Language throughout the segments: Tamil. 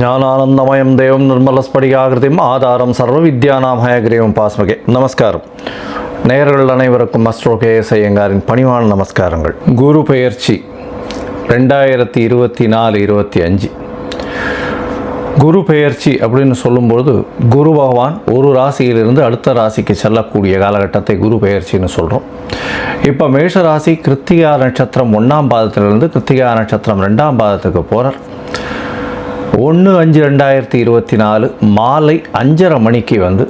ജ്ഞാനാനന്ദമയം ദേവം നിർമ്മലസ്ഫടികാകൃതിയും ആധാരം സർവവിദ്യാനാമയഗ്രഹവും பாஸ்மகே. நமஸ்காரம். நேயர்கள் அனைவருக்கும் அஸ்ட்ரோ கேஎஸ் ஐயங்காரின் பணிவான நமஸ்காரங்கள். குரு பெயர்ச்சி ரெண்டாயிரத்தி இருபத்தி நாலு இருபத்தி அஞ்சு. குரு பெயர்ச்சி அப்படின்னு சொல்லும்பொழுது குரு பகவான் ஒரு ராசியிலிருந்து அடுத்த ராசிக்கு செல்லக்கூடிய காலகட்டத்தை குரு பெயர்ச்சின்னு சொல்கிறோம் இப்போ மேஷராசி கிருத்திகா நட்சத்திரம் ஒன்றாம் பாதத்திலிருந்து கிருத்திகா நட்சத்திரம் ரெண்டாம் பாதத்துக்கு போகிறார் ஒன்று அஞ்சு ரெண்டாயிரத்தி இருபத்தி நாலு மாலை அஞ்சரை மணிக்கு வந்து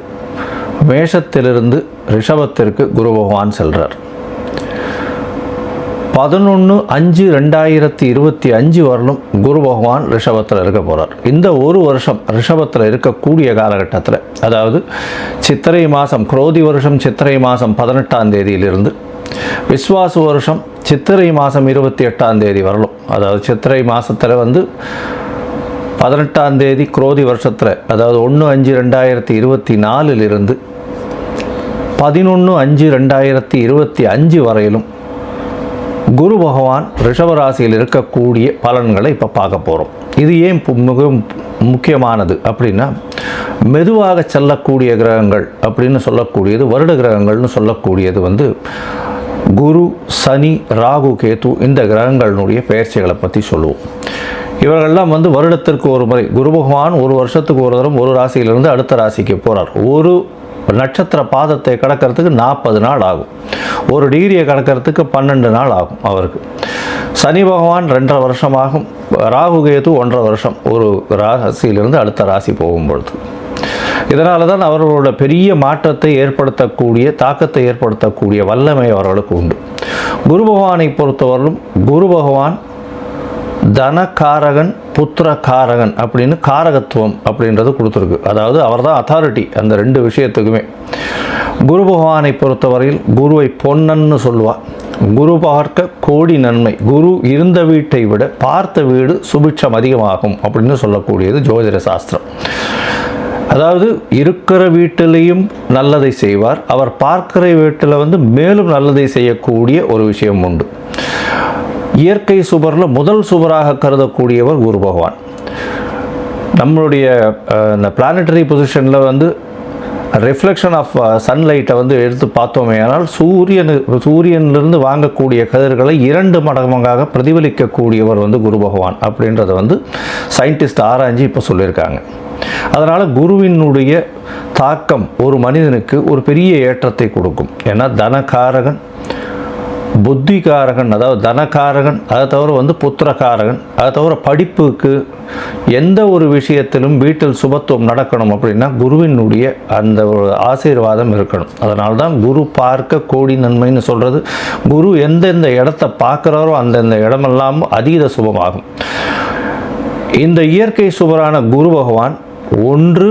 மேஷத்திலிருந்து ரிஷபத்திற்கு குரு பகவான் செல்கிறார் பதினொன்று அஞ்சு ரெண்டாயிரத்தி இருபத்தி அஞ்சு வரலும் குரு பகவான் ரிஷபத்தில் இருக்க போகிறார் இந்த ஒரு வருஷம் ரிஷபத்தில் இருக்கக்கூடிய காலகட்டத்தில் அதாவது சித்திரை மாதம் குரோதி வருஷம் சித்திரை மாதம் பதினெட்டாம் தேதியிலிருந்து விஸ்வாசு வருஷம் சித்திரை மாதம் இருபத்தி எட்டாம் தேதி வரலும் அதாவது சித்திரை மாதத்தில் வந்து பதினெட்டாம் தேதி குரோதி வருஷத்தில் அதாவது ஒன்று அஞ்சு ரெண்டாயிரத்தி இருபத்தி நாலிலிருந்து பதினொன்று அஞ்சு ரெண்டாயிரத்தி இருபத்தி அஞ்சு வரையிலும் குரு பகவான் ரிஷபராசியில் இருக்கக்கூடிய பலன்களை இப்போ பார்க்க போகிறோம் இது ஏன் பு- மிகவும் முக்கியமானது அப்படின்னா மெதுவாக செல்லக்கூடிய கிரகங்கள் அப்படின்னு சொல்லக்கூடியது வருட கிரகங்கள்னு சொல்லக்கூடியது வந்து குரு சனி ராகு கேத்து இந்த கிரகங்களினுடைய பெயர்ச்சிகளை பற்றி சொல்லுவோம். இவர்கள்லாம் வந்து வருடத்திற்கு ஒரு முறை குரு பகவான் ஒரு வருஷத்துக்கு ஒரு தரம் ஒரு ராசியிலிருந்து அடுத்த ராசிக்கு போகிறார் ஒரு நட்சத்திர பாதத்தை கடக்கிறதுக்கு நாற்பது நாள் ஆகும். ஒரு டிகிரியை கடக்கிறதுக்கு பன்னெண்டு நாள் ஆகும் அவருக்கு. சனி பகவான் ரெண்டரை வருஷமாகும். ராகு கேது ஒன்றரை வருஷம் ஒரு ராசியிலிருந்து அடுத்த ராசி போகும்பொழுது. இதனால தான் அவர்களோட பெரிய மாற்றத்தை ஏற்படுத்தக்கூடிய தாக்கத்தை ஏற்படுத்தக்கூடிய வல்லமை அவர்களுக்கு உண்டு. குரு பகவானை பொறுத்தவரையிலும் குரு பகவான் தனகாரகன் புத்திரகாரகன் அப்படின்னு காரகத்துவம் அப்படின்றது கொடுத்துருக்கு. அதாவது அவர் தான் அத்தாரிட்டி அந்த ரெண்டு விஷயத்துக்குமே. குரு பகவானை பொறுத்தவரையில் குருவை பொன்னன்னு சொல்லுவாள் குரு பார்க்க கோடி நன்மை. குரு இருந்த வீட்டை விட பார்த்த வீடு சுபிட்சம் அதிகமாகும் அப்படின்னு சொல்லக்கூடியது ஜோதிட சாஸ்திரம். அதாவது இருக்கிற வீட்டிலையும் நல்லதை செய்வார். அவர் பார்க்கிற வீட்டில் வந்து மேலும் நல்லதை செய்யக்கூடிய ஒரு விஷயம் உண்டு. இயற்கை சுபரில் முதல் சுபராக கருதக்கூடியவர் குரு பகவான். நம்மளுடைய இந்த பிளானட்டரி பொசிஷனில் வந்து ரிஃப்ளெக்ஷன் ஆஃப் சன்லைட்டை வந்து எடுத்து பார்த்தோமே ஆனால் சூரியனு சூரியனிலிருந்து வாங்கக்கூடிய கதிர்களை இரண்டு மடங்காக பிரதிபலிக்கக்கூடியவர் வந்து குரு பகவான் அப்படின்றத வந்து சயின்டிஸ்ட் ஆராய்ஞ்சு இப்போ சொல்லியிருக்காங்க. அதனால் குருவினுடைய தாக்கம் ஒரு மனிதனுக்கு ஒரு பெரிய ஏற்றத்தை கொடுக்கும். ஏன்னா தனகாரகன் புத்திகாரகன் அதாவது தனக்காரகன் அதை தவிர வந்து புத்திரகாரகன் அதை தவிர படிப்புக்கு எந்த ஒரு விஷயத்திலும் வீட்டில் சுபத்துவம் நடக்கணும் அப்படின்னா குருவினுடைய அந்த ஒரு ஆசீர்வாதம் இருக்கணும். அதனால தான் குரு பார்க்க கோடி நன்மைன்னு சொல்கிறது குரு எந்தெந்த இடத்த பார்க்குறாரோ அந்தந்த இடமெல்லாம் அதீத சுபமாகும். இந்த இயற்கை சுபரான குரு பகவான் ஒன்று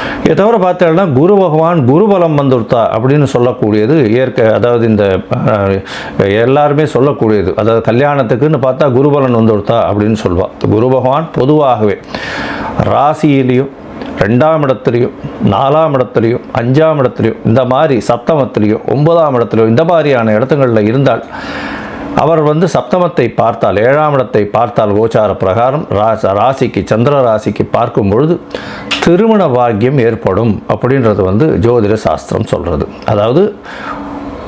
தவிர பார்த்தோம்னா குரு பகவான் குருபலம் வந்துடுத்தா அப்படின்னு சொல்லக்கூடியது இயற்கை அதாவது இந்த எல்லாருமே சொல்லக்கூடியது. அதாவது கல்யாணத்துக்குன்னு பார்த்தா குருபலன் வந்துடுத்தா அப்படின்னு சொல்லுவாள் குரு பகவான் பொதுவாகவே ராசியிலையும் ரெண்டாம் இடத்துலையும் நாலாம் இடத்துலையும் அஞ்சாம் இடத்துலையும் இந்த மாதிரி சப்தமத்துலேயும் ஒன்பதாம் இடத்துலையும் இந்த மாதிரியான இடத்துங்களில் இருந்தால் அவர் வந்து சப்தமத்தை பார்த்தால் ஏழாம் இடத்தை பார்த்தால் கோச்சார பிரகாரம் ராச ராசிக்கு சந்திர ராசிக்கு பார்க்கும் பொழுது திருமண பாக்கியம் ஏற்படும் அப்படின்றது வந்து ஜோதிட சாஸ்திரம் சொல்கிறது அதாவது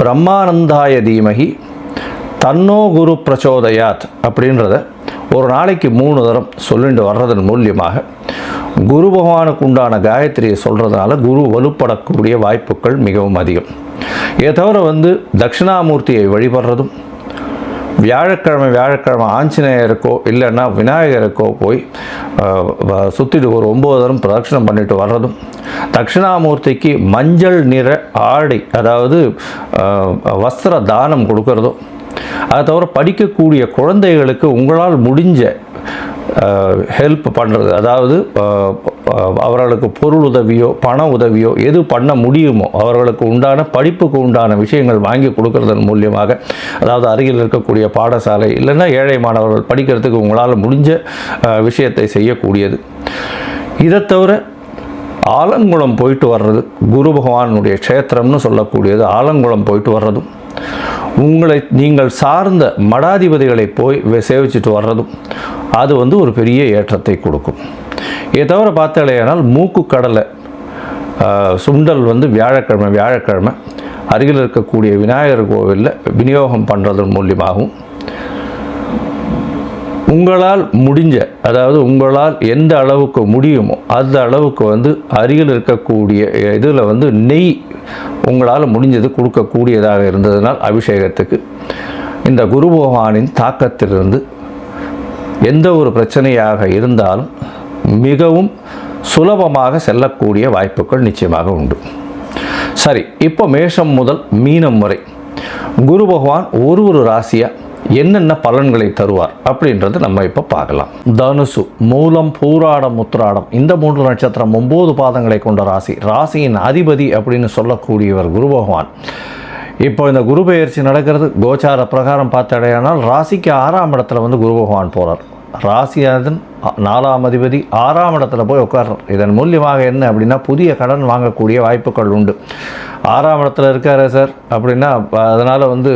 பிரம்மானந்தாய தீமகி தன்னோ குரு பிரச்சோதயாத் அப்படின்றத ஒரு நாளைக்கு மூணு தரம் சொல்லிட்டு வர்றதன் மூலியமாக குரு பகவானுக்கு உண்டான காயத்ரியை சொல்கிறதுனால குரு வலுப்படக்கூடிய வாய்ப்புகள் மிகவும் அதிகம். இதை தவிர வந்து தட்சிணாமூர்த்தியை வழிபடுறதும் வியாழக்கிழமை வியாழக்கிழமை ஆஞ்சநேயருக்கோ இல்லைன்னா விநாயகருக்கோ போய் சுற்றிட்டு வ- ஒரு ஒம்பது தரம் பிரதட்சணம் பண்ணிட்டு வர்றதும் தட்சிணாமூர்த்திக்கு மஞ்சள் நிற ஆடை அதாவது வஸ்திர தானம் கொடுக்கறதும் அதை தவிர படிக்கக்கூடிய குழந்தைகளுக்கு உங்களால் முடிஞ்ச ஹெல்ப் பண்ணுறது அதாவது அவர்களுக்கு பொருள் உதவியோ பண உதவியோ எது பண்ண முடியுமோ அவர்களுக்கு உண்டான படிப்புக்கு உண்டான விஷயங்கள் வாங்கி கொடுக்கறதன் மூலியமாக அதாவது அருகில் இருக்கக்கூடிய பாடசாலை இல்லைன்னா ஏழை மாணவர்கள் படிக்கிறதுக்கு உங்களால் முடிஞ்ச விஷயத்தை செய்யக்கூடியது. இதை தவிர ஆலங்குளம் போயிட்டு வர்றது குரு பகவானுடைய க்ஷேத்திரம்னு சொல்லக்கூடியது ஆலங்குளம் போயிட்டு வர்றதும். உங்களை நீங்கள் சார்ந்த மடாதிபதிகளை போய் சேவிச்சுட்டு சேவிச்சிட்டு வர்றதும் அது வந்து ஒரு பெரிய ஏற்றத்தை கொடுக்கும். இதை தவிர பார்த்தாலேயானால் மூக்கு கடலை சுண்டல் வந்து வியாழக்கிழமை வியாழக்கிழமை அருகில் இருக்கக்கூடிய விநாயகர் கோவிலில் விநியோகம் பண்ணுறதன் மூலியமாகவும் உங்களால் முடிஞ்ச அதாவது உங்களால் எந்த அளவுக்கு முடியுமோ அந்த அளவுக்கு வந்து அருகில் இருக்கக்கூடிய இதில் வந்து நெய் உங்களால் முடிஞ்சது கொடுக்கக்கூடியதாக இருந்ததுனால் அபிஷேகத்துக்கு. இந்த குரு பகவானின் தாக்கத்திலிருந்து எந்த ஒரு பிரச்சனையாக இருந்தாலும் மிகவும் சுலபமாக செல்லக்கூடிய வாய்ப்புகள் நிச்சயமாக உண்டு. சரி இப்போ மேஷம் முதல் மீனம் வரை குரு பகவான் ஒரு ஒரு ராசியாக என்னென்ன பலன்களை தருவார் அப்படின்றத நம்ம இப்போ பார்க்கலாம். தனுசு மூலம் பூராடம் முத்துராடம். இந்த மூன்று நட்சத்திரம் ஒம்பது பாதங்களை கொண்ட ராசி. ராசியின் அதிபதி அப்படின்னு சொல்லக்கூடியவர் குரு பகவான். இப்போ இந்த குரு பெயர்ச்சி நடக்கிறது. கோச்சார பிரகாரம் பார்த்தடையானால் ராசிக்கு ஆறாம் இடத்துல வந்து குரு பகவான் போகிறார் ராசியாதன் நாலாம் அதிபதி ஆறாம் இடத்துல போய் உட்கார்றார். இதன் மூலியமாக என்ன அப்படின்னா புதிய கடன் வாங்கக்கூடிய வாய்ப்புகள் உண்டு. ஆறாம் இடத்துல இருக்காரு சார் அப்படின்னா அதனால் வந்து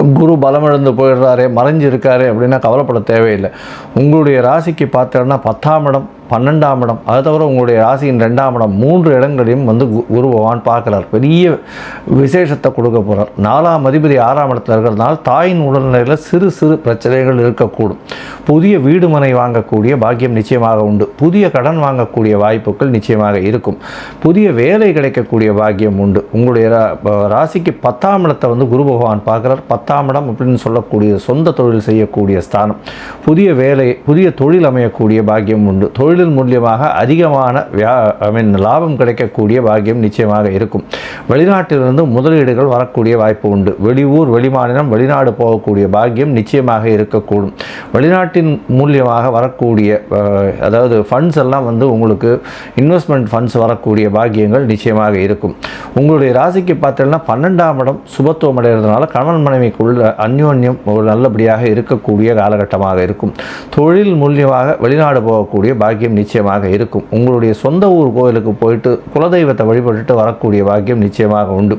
குரு பலமிழந்து போயிடுறாரு மறைஞ்சிருக்காரு அப்படின்னா கவலைப்பட தேவையில்லை. உங்களுடைய ராசிக்கு பார்த்தோன்னா பத்தாம் இடம். பன்னெண்டாம் இடம். அது தவிர உங்களுடைய ராசியின் ரெண்டாம் இடம் மூன்று இடங்களையும் வந்து கு- குரு பகவான் பார்க்குறார். பெரிய விசேஷத்தை கொடுக்க போகிறார் நாலாம் அதிபதி ஆறாம் இடத்துல இருக்கிறதுனால தாயின் உடல்நிலையில் சிறு சிறு பிரச்சனைகள் இருக்கக்கூடும். புதிய வீடு மனை வாங்கக்கூடிய பாக்கியம் நிச்சயமாக உண்டு. புதிய கடன் வாங்கக்கூடிய வாய்ப்புகள் நிச்சயமாக இருக்கும். புதிய வேலை கிடைக்கக்கூடிய பாக்கியம் உண்டு. உங்களுடைய ரா- ராசிக்கு பத்தாம் இடத்தை வந்து குரு பகவான் பார்க்குறார். பத்தாம் இடம் அப்படின்னு சொல்லக்கூடிய சொந்த தொழில் செய்யக்கூடிய ஸ்தானம். புதிய வேலை புதிய தொழில் அமையக்கூடிய பாக்கியம் உண்டு. தொழில் தொழிலின் மூலியமாக அதிகமான வியா ஐ மீன் லாபம் கிடைக்கக்கூடிய பாக்கியம் நிச்சயமாக இருக்கும். வெளிநாட்டிலிருந்து முதலீடுகள் வரக்கூடிய வாய்ப்பு உண்டு. வெளியூர் வெளிமாநிலம் வெளிநாடு போகக்கூடிய பாக்கியம் நிச்சயமாக இருக்கக்கூடும். வெளிநாட்டின் மூலியமாக வரக்கூடிய அதாவது ஃபண்ட்ஸ் எல்லாம் வந்து உங்களுக்கு இன்வெஸ்ட்மெண்ட் ஃபண்ட்ஸ் வரக்கூடிய பாக்கியங்கள் நிச்சயமாக இருக்கும். உங்களுடைய ராசிக்கு பார்த்தீங்கன்னா பன்னெண்டாம் இடம் சுபத்துவம் அடைகிறதுனால கணவன் மனைவிக்குள்ள அந்யோன்யம் ஒரு நல்லபடியாக இருக்கக்கூடிய காலகட்டமாக இருக்கும். தொழில் மூலியமாக வெளிநாடு போகக்கூடிய பாக்கியம் பாக்கியம் நிச்சயமாக இருக்கும். உங்களுடைய சொந்த ஊர் கோயிலுக்கு போயிட்டு குலதெய்வத்தை வழிபட்டுட்டு வரக்கூடிய பாக்கியம் நிச்சயமாக உண்டு.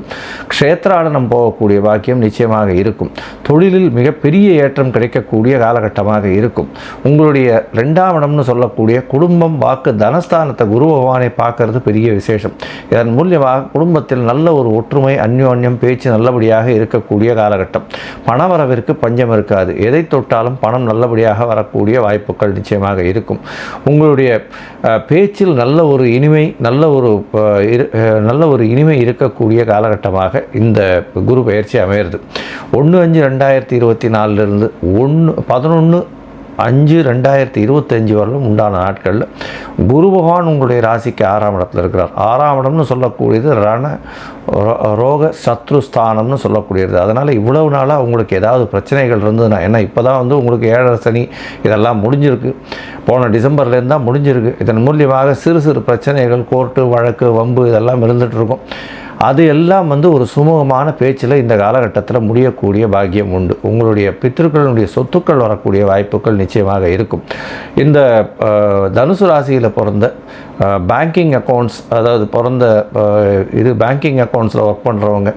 க்ஷேத்ராடனம் போகக்கூடிய பாக்கியம் நிச்சயமாக இருக்கும். தொழிலில் மிகப்பெரிய ஏற்றம் கிடைக்கக்கூடிய காலகட்டமாக இருக்கும். உங்களுடைய ரெண்டாம் இடம்னு சொல்லக்கூடிய குடும்பம் வாக்கு தனஸ்தானத்தை குரு பகவானை பார்க்கறது பெரிய விசேஷம். இதன் மூலியமாக குடும்பத்தில் நல்ல ஒரு ஒற்றுமை அந்யோன்யம் பேச்சு நல்லபடியாக இருக்கக்கூடிய காலகட்டம். பணவரவிற்கு பஞ்சம் இருக்காது. எதை தொட்டாலும் பணம் நல்லபடியாக வரக்கூடிய வாய்ப்புகள் நிச்சயமாக இருக்கும். உங்களுடைய அவருடைய பேச்சில் நல்ல ஒரு இனிமை நல்ல ஒரு நல்ல ஒரு இனிமை இருக்கக்கூடிய காலகட்டமாக இந்த குரு பயிற்சி அமையிறது. ஒன்று அஞ்சு ரெண்டாயிரத்தி இருபத்தி நாலுலேருந்து ஒன்று பதினொன்று அஞ்சு ரெண்டாயிரத்தி இருபத்தஞ்சு வரலும் உண்டான நாட்களில் குரு பகவான் உங்களுடைய ராசிக்கு ஆறாம் இடத்துல இருக்கிறார். ஆறாம் இடம்னு சொல்லக்கூடியது ரண ரோ- ரோக சத்ருஸ்தானம்னு சொல்லக்கூடியது. அதனால் இவ்வளவு நாளாக உங்களுக்கு ஏதாவது பிரச்சனைகள் இருந்ததுன்னா ஏன்னா இப்போ தான் வந்து உங்களுக்கு ஏழரை சனி இதெல்லாம் முடிஞ்சிருக்கு. போன டிசம்பர்லேருந்து தான் முடிஞ்சிருக்கு. இதன் மூலியமாக சிறு சிறு பிரச்சனைகள் கோர்ட்டு வழக்கு வம்பு இதெல்லாம் இருந்துகிட்ருக்கும் அது எல்லாம் வந்து ஒரு சுமூகமான பேச்சில் இந்த காலகட்டத்தில் முடியக்கூடிய பாக்கியம் உண்டு. உங்களுடைய பித்திருக்களுடைய சொத்துக்கள் வரக்கூடிய வாய்ப்புகள் நிச்சயமாக இருக்கும். இந்த தனுசு ராசியில் பிறந்த பேங்கிங் அக்கௌண்ட்ஸ் அதாவது பிறந்த இது பேங்கிங் அக்கௌண்ட்ஸில் ஒர்க் பண்ணுறவங்க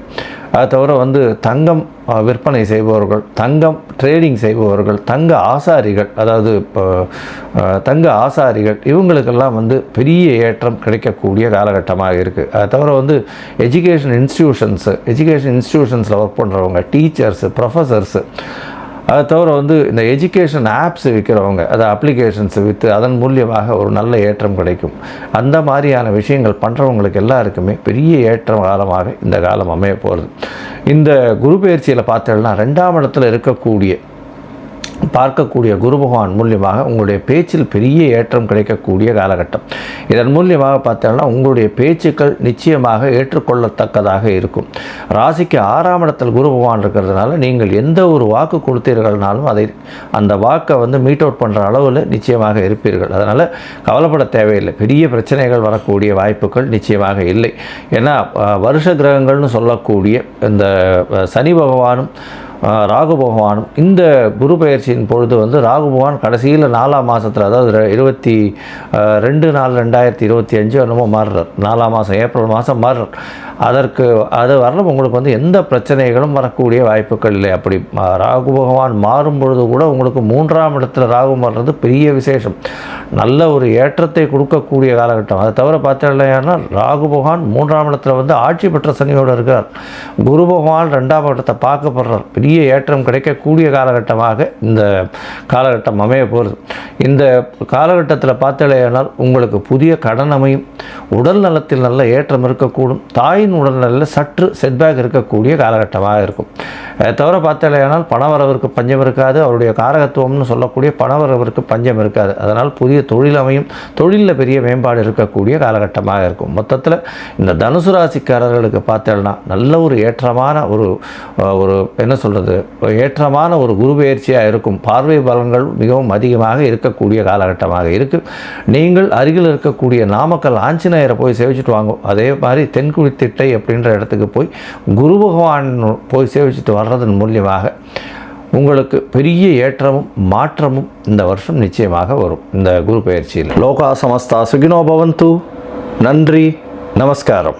அது தவிர வந்து தங்கம் விற்பனை செய்பவர்கள் தங்கம் ட்ரேடிங் செய்பவர்கள் தங்க ஆசாரிகள் அதாவது இப்போ, தங்க ஆசாரிகள் இவங்களுக்கெல்லாம் வந்து பெரிய ஏற்றம் கிடைக்கக்கூடிய காலகட்டமாக இருக்குது அது தவிர வந்து எஜுகேஷன் இன்ஸ்டிடியூஷன்ஸு எஜுகேஷன் இன்ஸ்டிடியூஷன்ஸில் ஒர்க் பண்ணுறவங்க டீச்சர்ஸு ப்ரொஃபஸர்ஸு அதை தவிர வந்து இந்த எஜுகேஷன் ஆப்ஸ் விற்கிறவங்க அது அப்ளிகேஷன்ஸ் விற்று அதன் மூலியமாக ஒரு நல்ல ஏற்றம் கிடைக்கும். அந்த மாதிரியான விஷயங்கள் பண்ணுறவங்களுக்கு எல்லாருக்குமே பெரிய ஏற்றம் காலமாக இந்த காலம் அமைய போகிறது இந்த குரு பயிற்சியில் பார்த்தோம்னா ரெண்டாம் இடத்துல இருக்கக்கூடிய பார்க்கக்கூடிய குரு பகவான் மூலியமாக உங்களுடைய பேச்சில் பெரிய ஏற்றம் கிடைக்கக்கூடிய காலகட்டம். இதன் மூலியமாக பார்த்தோம்னா உங்களுடைய பேச்சுக்கள் நிச்சயமாக ஏற்றுக்கொள்ளத்தக்கதாக இருக்கும். ராசிக்கு ஆறாம் இடத்தில் குரு பகவான் இருக்கிறதுனால நீங்கள் எந்த ஒரு வாக்கு கொடுத்தீர்கள்னாலும் அதை அந்த வாக்கை வந்து மீட் அவுட் பண்ணுற அளவில் நிச்சயமாக இருப்பீர்கள். அதனால் கவலைப்பட தேவையில்லை. பெரிய பிரச்சனைகள் வரக்கூடிய வாய்ப்புகள் நிச்சயமாக இல்லை. ஏன்னா வருஷ கிரகங்கள்னு சொல்லக்கூடிய இந்த சனி பகவானும் ராகு பகவானும் இந்த குரு பெயர்ச்சியின் பொழுது வந்து ராகு பகவான் கடைசியில் நாலாம் மாதத்தில் அதாவது இருபத்தி ரெண்டு நாலு ரெண்டாயிரத்தி இருபத்தி அஞ்சு என்னமோ மாறுறார். நாலாம் மாதம் ஏப்ரல் மாதம் மாறுறார். அதற்கு அது வரலும் உங்களுக்கு வந்து எந்த பிரச்சனைகளும் வரக்கூடிய வாய்ப்புகள் இல்லை. அப்படி ராகு பகவான் மாறும் பொழுது கூட உங்களுக்கு மூன்றாம் இடத்துல ராகு மாறுறது பெரிய விசேஷம். நல்ல ஒரு ஏற்றத்தை கொடுக்கக்கூடிய காலகட்டம். அதை தவிர பார்த்தீங்கன்னா ராகு பகவான் மூன்றாம் இடத்துல வந்து ஆட்சி பெற்ற சனியோடு இருக்கிறார் குரு பகவான் ரெண்டாம் இடத்தை பார்க்கப்படுறார் பெரிய ஏற்றம் கிடைக்கக்கூடிய காலகட்டமாக இந்த காலகட்டம் அமைய போகிறது இந்த காலகட்டத்தில் பார்த்தலையானால் உங்களுக்கு புதிய கடன் அமையும். உடல் நலத்தில் நல்ல ஏற்றம் இருக்கக்கூடும். தாய் தாயின் உடல்நலில் சற்று செட்பேக் இருக்கக்கூடிய காலகட்டமாக இருக்கும். அதை தவிர பார்த்தாலேயானால் பணவரவிற்கு பஞ்சம் இருக்காது. அவருடைய காரகத்துவம்னு சொல்லக்கூடிய பணவரவிற்கு பஞ்சம் இருக்காது. அதனால் புதிய தொழில் அமையும் தொழிலில் பெரிய மேம்பாடு இருக்கக்கூடிய காலகட்டமாக இருக்கும். மொத்தத்தில் இந்த தனுசு ராசிக்காரர்களுக்கு பார்த்தேன்னா நல்ல ஒரு ஏற்றமான ஒரு ஒரு என்ன சொல்கிறது ஏற்றமான ஒரு குரு பயிற்சியாக இருக்கும். பார்வை பலன்கள் மிகவும் அதிகமாக இருக்கக்கூடிய காலகட்டமாக இருக்குது நீங்கள் அருகில் இருக்கக்கூடிய நாமக்கல் ஆஞ்சநேயரை போய் சேவிச்சுட்டு வாங்க. அதே மாதிரி தென்குடி சிட்டை அப்படின்ற இடத்துக்கு போய் குரு பகவான் போய் சேவிச்சுட்டு வர்றதன் மூலியமாக உங்களுக்கு பெரிய ஏற்றமும் மாற்றமும் இந்த வருஷம் நிச்சயமாக வரும். இந்த குரு பயிற்சியில். லோகா சமஸ்தா சுகினோ பவந்து. நன்றி. நமஸ்காரம்.